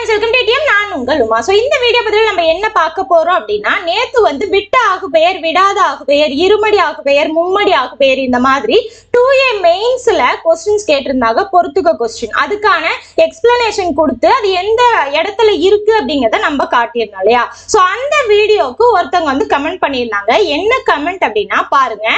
Friends welcome to DM நான் உங்கள் Uma. So இந்த வீடியோ பதில் நம்ம என்ன பார்க்க போறோம் அப்படின்னா நேத்து வந்து விட்ட ஆகு பெயர் விடாத ஆகு பெயர் இருமடி ஆகு பெயர் மும்மடி ஆகு பெயர் இந்த மாதிரி டூ ஏ மெயின்ஸ்ல கொஸ்டின்ஸ் கேட்டிருந்தாங்க. பொறுத்துக்க கொஸ்டின் அதுக்கான எக்ஸ்பிளனேஷன் கொடுத்து அது எந்த இடத்துல இருக்கு அப்படிங்கிறத நம்ம காட்டியிருந்தோம் இல்லையா? ஸோ அந்த வீடியோக்கு ஒருத்தவங்க வந்து கமெண்ட் பண்ணியிருந்தாங்க. என்ன கமெண்ட் அப்படின்னா பாருங்க.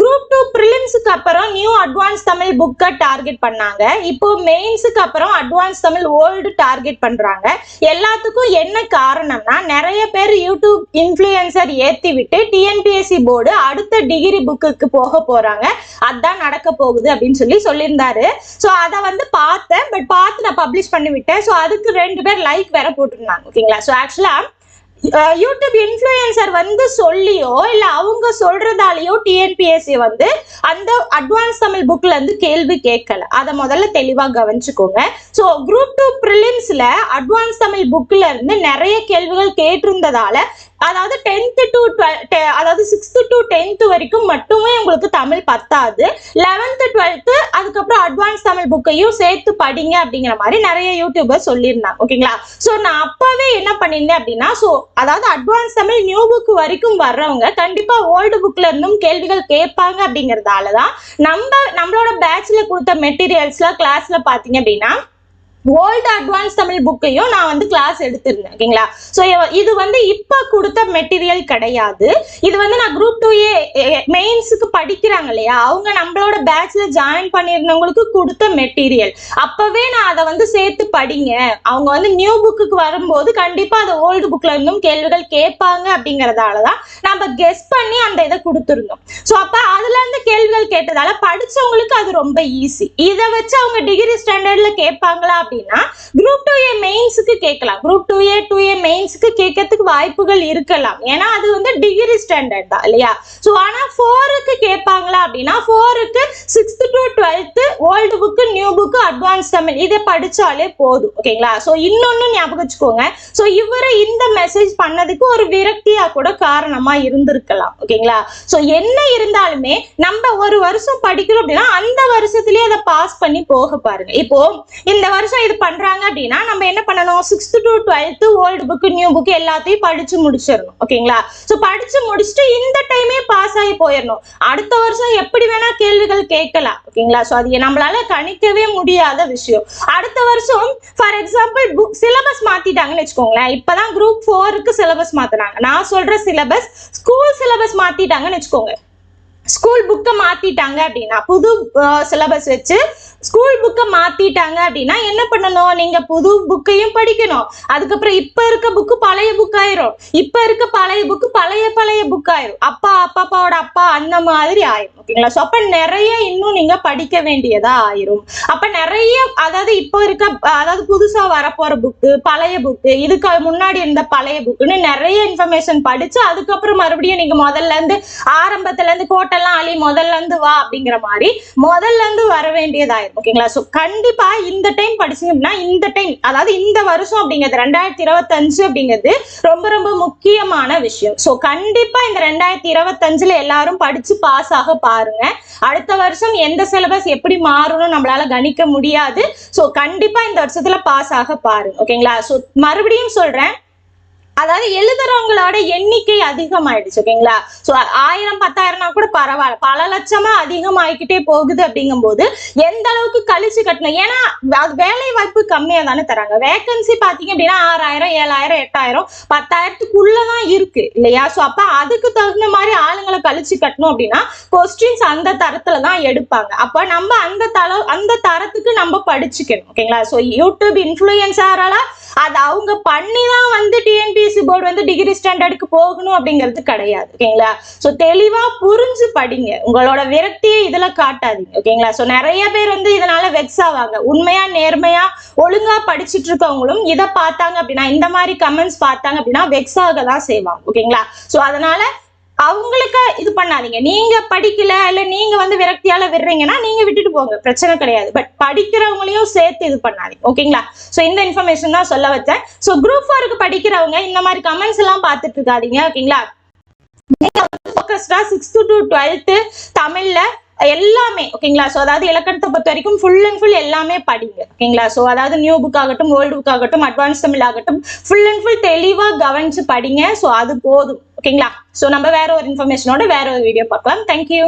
குரூப் டூ ப்ரிலிம்ஸுக்கு அப்புறம் நியூ அட்வான்ஸ் தமிழ் புக்கை டார்கெட் பண்ணாங்க. இப்போ மெயின்ஸுக்கு அப்புறம் அட்வான்ஸ் தமிழ் ஓல்டு டார்கெட் பண்றாங்க. எல்லாத்துக்கும் என்ன காரணம்னா நிறைய பேர் யூடியூப் இன்ஃபுளுசர் ஏத்தி விட்டு டிஎன்பிஎஸ்சி போர்டு அடுத்த டிகிரி புக்குக்கு போக போறாங்க. அதான் நடக்க போகுது அப்படின்னு சொல்லி சொல்லியிருந்தாரு. ஸோ அதை வந்து பார்த்தேன். பட் பார்த்து நான் பப்ளிஷ் பண்ணி விட்டேன். ஸோ அதுக்கு ரெண்டு பேர் லைக் வேற போட்டிருந்தாங்க. ஓகேங்களா? ஸோ ஆக்சுவலா யூடியூப் இன்ஃப்ளூயன்சர் வந்து சொல்லியோ இல்ல அவங்க சொல்றதாலயோ டிஎன்பிஎஸ்சி வந்து அந்த அட்வான்ஸ் தமிழ் புக்ல இருந்து கேள்வி கேட்கல. அதை முதல்ல தெளிவா கவனிச்சுக்கோங்க. ஸோ குரூப் டூ ப்ரிலிம்ஸ்ல அட்வான்ஸ் தமிழ் புக்ல இருந்து நிறைய கேள்விகள் கேட்டிருந்ததால அதாவது டென்த்து டு அதாவது சிக்ஸ்த்து டு டென்த்து வரைக்கும் மட்டுமே உங்களுக்கு தமிழ் பத்தாது. லெவன்த்து டுவெல்த்து அதுக்கப்புறம் அட்வான்ஸ் தமிழ் புக்கையும் சேர்த்து படிங்க அப்படிங்கிற மாதிரி நிறைய யூடியூபர் சொல்லியிருந்தாங்க. ஓகேங்களா ஸோ நான் அப்பவே என்ன பண்ணியிருந்தேன் அப்படின்னா ஸோ அதாவது அட்வான்ஸ் தமிழ் நியூ புக் வரைக்கும் வர்றவங்க கண்டிப்பாக ஓல்டு புக்ல இருந்தும் கேள்விகள் கேட்பாங்க அப்படிங்கறதால தான் நம்ம நம்மளோட பேட்சில் கொடுத்த மெட்டீரியல்ஸ்லாம் கிளாஸ்ல பார்த்தீங்க அப்படின்னா ஓல்டு அட்வான்ஸ் தமிழ் புக்கையும் நான் வந்து கிளாஸ் எடுத்திருந்தேன் ஓகேங்களா ஸோ இது வந்து இப்போ கொடுத்த மெட்டீரியல் கிடையாது. இது வந்து நான் குரூப் டூ ஏ மெயின்ஸுக்கு படிக்கிறாங்க இல்லையா? அவங்க நம்மளோட பேட்ச்ல ஜாயின் பண்ணியிருந்தவங்களுக்கு கொடுத்த மெட்டீரியல் அப்பவே நான் அதை வந்து சேர்த்து படிங்க. அவங்க வந்து நியூ புக்குக்கு வரும்போது கண்டிப்பா அந்த ஓல்டு புக்ல இருந்தும் கேள்விகள் கேட்பாங்க அப்படிங்கறதால தான் நம்ம கெஸ் பண்ணி அந்த இதை கொடுத்துருந்தோம். ஸோ அப்ப அதுல இருந்து கேள்விகள் கேட்டதால படிச்சவங்களுக்கு அது ரொம்ப ஈஸி இதை வச்சு அவங்க டிகிரி ஸ்டாண்டர்ட்ல கேட்பாங்களா அப்படின்னு அப்படின்னா குரூப் டூ ஏ மெயின்ஸுக்கு கேட்கலாம். Group two A two A மெயின்ஸுக்கு கேட்கறதுக்கு வாய்ப்புகள் இருக்கலாம். ஏன்னா அது வந்து டிகிரி ஸ்டாண்டர்ட் தான் இல்லையா? ஸோ ஆனால் ஃபோருக்கு கேட்பாங்களா அப்படின்னா ஃபோருக்கு sixth to twelfth old book new book advance Tamil இதை படித்தாலே போதும் ஓகேங்களா? ஸோ இன்னொன்று ஞாபகம் வச்சுக்கோங்க. ஸோ இவரு இந்த மெசேஜ் பண்ணதுக்கு ஒரு விரக்தியாக கூட காரணமாக இருந்திருக்கலாம் ஓகேங்களா? ஸோ என்ன இருந்தாலுமே நம்ம ஒரு வருஷம் படிக்கிறோம் அப்படின்னா அந்த வருஷத்துலேயே அதை பாஸ் பண்ணி போக பாருங்க. இப்போ இந்த வருஷம் இது பண்றாங்க அப்படின்னா நம்ம என்ன பண்ணணும்? Sixth to twelfth old book new book எல்லாத்தையும் படிச்சு முடிச்சிடணும். ஓகேங்களா? ஸோ படிச்சு முடிச்சுட்டு இந்த டைமே பாஸ் ஆகி போயிடணும். அடுத்த வருஷம் எப்படி வேணா கேள்விகள் கேட்கலாம். ஓகேங்களா? ஸோ அது நம்மளால கணிக்கவே முடியாத விஷயம். அடுத்த வருஷம் ஃபார் எக்ஸாம்பிள் புக் சிலபஸ் மாத்திட்டாங்கன்னு வச்சுக்கோங்களேன். இப்பதான் குரூப் ஃபோருக்கு சிலபஸ் மாற்றினாங்க நான் சொல்ற சிலபஸ் ஸ்கூல் சிலபஸ் மாத்திட்டாங்கன்னு வச்சுக்கோங்க. ஸ்கூல் புக்கை மாத்திட்டாங்க அப்படின்னா புது சிலபஸ் வச்சு ஸ்கூல் புக்கை மாத்திட்டாங்க அப்படின்னா என்ன பண்ணணும்? நீங்க புது புக்கையும் படிக்கணும். அதுக்கப்புறம் இப்ப இருக்க புக்கு பழைய புக் ஆயிரும். இப்ப இருக்க பழைய புக்கு பழைய பழைய புக் ஆயிரும். அப்பா அப்பா அப்பாவோட அப்பா அந்த மாதிரி ஆயிரும். ஓகேங்களா ஸோ அப்ப நிறைய இன்னும் நீங்க படிக்க வேண்டியதா ஆயிரும். அப்ப நிறைய அதாவது இப்போ இருக்க அதாவது புதுசா வரப்போற புக்கு பழைய புக்கு இதுக்கு முன்னாடி இருந்த பழைய புக்குன்னு நிறைய இன்ஃபர்மேஷன் படிச்சு அதுக்கப்புறம் மறுபடியும் நீங்க முதல்ல இருந்து ஆரம்பத்துல இருந்து கோட்டெல்லாம் அழி முதல்ல இருந்து வா அப்படிங்கிற மாதிரி முதல்ல இருந்து வர வேண்டியதாயிரும் ஓகேங்களா? ஸோ கண்டிப்பா இந்த டைம் படிச்சீங்க அப்படின்னா இந்த டைம் அதாவது இந்த வருஷம் அப்படிங்கிறது ரெண்டாயிரத்தி இருபத்தஞ்சு அப்படிங்கிறது ரொம்ப ரொம்ப முக்கியமான விஷயம். ஸோ கண்டிப்பா இந்த ரெண்டாயிரத்தி இருபத்தஞ்சுல எல்லாரும் படிச்சு பாஸ் ஆக பாருங்க. அடுத்த வருஷம் எந்த சிலபஸ் எப்படி மாறும்னு நம்மளால கணிக்க முடியாது. ஸோ கண்டிப்பா இந்த வருஷத்துல பாஸ் ஆக பாருங்க. ஓகேங்களா? ஸோ மறுபடியும் சொல்றேன். அதாவது எழுதுறவங்களோட எண்ணிக்கை அதிகமாயிடுச்சு ஓகேங்களா? ஸோ ஆயிரம் பத்தாயிரம்னா கூட பரவாயில்ல. பல லட்சமா அதிகமாயிக்கிட்டே போகுது அப்படிங்கும்போது எந்த அளவுக்கு கழிச்சு கட்டணும்? ஏன்னா அது வேலை வாய்ப்பு கம்மியா தானே தராங்க. வேகன்சி பாத்தீங்க அப்படின்னா ஆறாயிரம் ஏழாயிரம் எட்டாயிரம் பத்தாயிரத்துக்குள்ளதான் இருக்கு இல்லையா? ஸோ அப்ப அதுக்கு தகுந்த மாதிரி ஆளுங்களை கழிச்சு கட்டணும் அப்படின்னா கொஸ்டின்ஸ் அந்த தரத்துல தான் எடுப்பாங்க. அப்ப நம்ம அந்த தள அந்த தரத்துக்கு நம்ம படிச்சுக்கணும் ஓகேங்களா? ஸோ யூடியூப் இன்ஃப்ளூயன்ஸாரால அது அவங்க பண்ணி தான் வந்து டிஎன்பிஎஸ்சி போர்டு வந்து டிகிரி ஸ்டாண்டர்டுக்கு போகணும் அப்படிங்கிறது கிடையாது ஓகேங்களா ஸோ தெளிவாக புரிஞ்சு படிங்க. உங்களோட விரக்தியை இதில் காட்டாதீங்க ஓகேங்களா ஸோ நிறைய பேர் வந்து இதனால வெக்ஸ் ஆவாங்க. உண்மையா நேர்மையா ஒழுங்கா படிச்சுட்டு இருக்கவங்களும் இதை பார்த்தாங்க அப்படின்னா இந்த மாதிரி கமெண்ட்ஸ் பார்த்தாங்க அப்படின்னா வெக்ஸ் ஆக தான் செய்வாங்க ஓகேங்களா ஸோ அதனால அவங்களுக்கு இது பண்ணாதீங்க. நீங்க படிக்கல இல்ல நீங்க வந்து விரக்தியால விடுறீங்கன்னா நீங்க விட்டுட்டு போங்க. பிரச்சனை கிடையாது. பட் படிக்கிறவங்களையும் சேர்த்து இது பண்ணாதீங்க. ஓகேங்களா சோ இந்த இன்ஃபர்மேஷன் தான் சொல்ல வச்சேன். சோ குரூப் ஃபோருக்கு படிக்கிறவங்க இந்த மாதிரி கமெண்ட்ஸ் எல்லாம் பார்த்துட்டு இருக்காதீங்க. ஓகேங்களா ஃபோக்கஸ்டா சிக்ஸ்த் டு டுவெல்த்து தமிழ்ல எல்லாமே ஓகேங்களா ஸோ அதாவது இலக்கணத்தை பொறுத்த வரைக்கும் ஃபுல் அண்ட் ஃபுல் எல்லாமே படிங்க ஓகேங்களா ஸோ அதாவது நியூ புக் ஆகட்டும் ஓல்டு புக் ஆகட்டும் அட்வான்ஸ் தமிழ் ஆகட்டும் ஃபுல் அண்ட் ஃபுல் தெளிவாக கவனிச்சு படிங்க. ஸோ அது போதும் ஓகேங்களா ஸோ நம்ம வேற ஒரு இன்ஃபர்மேஷனோட வேற ஒரு வீடியோ பார்க்கலாம். தேங்க்யூ